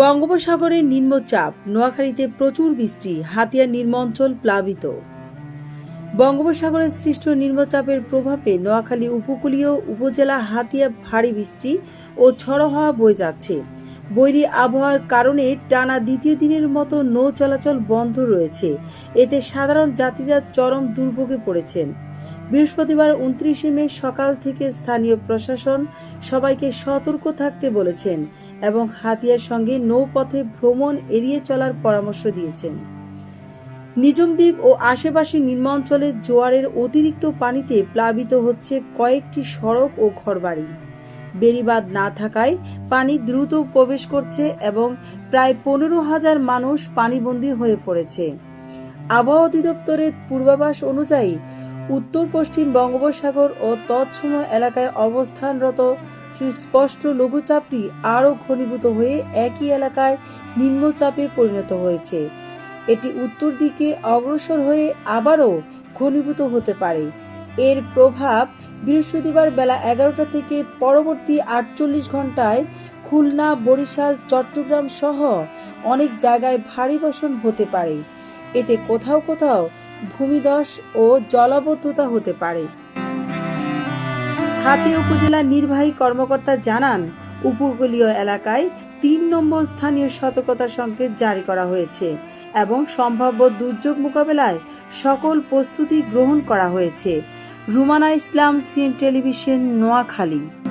বঙ্গোপসাগরের নিম্নচাপ, নোয়াখালীতে প্রচুর বৃষ্টি হাতিয়ার নিম্নাঞ্চল প্লাবিত। বঙ্গোপসাগরের সৃষ্ট নিম্নচাপের প্রভাবে নোয়াখালী উপকূলীয় উপজেলা হাতিয়া ভারী বৃষ্টি ও ঝড়ো হাওয়া বয়ে যাচ্ছে। বৈরী আবহাওয়ার কারণে টানা দ্বিতীয় দিনের মতো নৌ চলাচল বন্ধ রয়েছে। এতে সাধারণ যাত্রীরা চরম দুর্ভোগে পড়েছেন। বৃহস্পতিবার উনত্রিশে মে সকাল থেকে স্থানীয় প্রশাসন সবাইকে সতর্ক থাকতে বলেছেন এবং হাতিয়ার সঙ্গে নৌপথে ভ্রমণ এড়িয়ে চলার পরামর্শ দিয়েছেন। নিজমদ্বীপ ও আশেপাশের নিম্নাঞ্চলে জোয়ারের অতিরিক্ত পানিতে প্লাবিত হচ্ছে কয়েকটি সড়ক ও ঘরবাড়ি। বেড়িবাঁধ না থাকায় পানি দ্রুত প্রবেশ করছে এবং প্রায় পনেরো হাজার মানুষ পানিবন্দী হয়ে পড়েছে। আবহাওয়া অধিদপ্তরের পূর্বাভাস অনুযায়ী উত্তর, পশ্চিম বঙ্গোপসাগর ও তৎসম এলাকায় অবস্থানরত সুস্পষ্ট লঘুচাপটি আরও ঘনীভূত হয়ে একই এলাকায় নিম্নচাপে পরিণত হয়েছে। এটি উত্তর দিকে অগ্রসর হয়ে আবারও ঘনীভূত হতে পারে। এর প্রভাব বৃহস্পতিবার বেলা এগারোটা থেকে পরবর্তী আটচল্লিশ ঘন্টায় খুলনা, বরিশাল, চট্টগ্রাম সহ অনেক জায়গায় ভারী বর্ষণ হতে পারে। এতে কোথাও কোথাও ভূমিধস ও জলাবদ্ধতা হতে পারে। হাতিয়া উপজেলার নির্বাহী কর্মকর্তা জানান, উপকূলীয় এলাকায় তিন নম্বর স্থানীয় সতর্কতা সংকেত জারি করা হয়েছে এবং সম্ভাব্য দুর্যোগ মোকাবেলায় সকল প্রস্তুতি গ্রহণ করা হয়েছে। Rumana Islam CN television, Noakhali.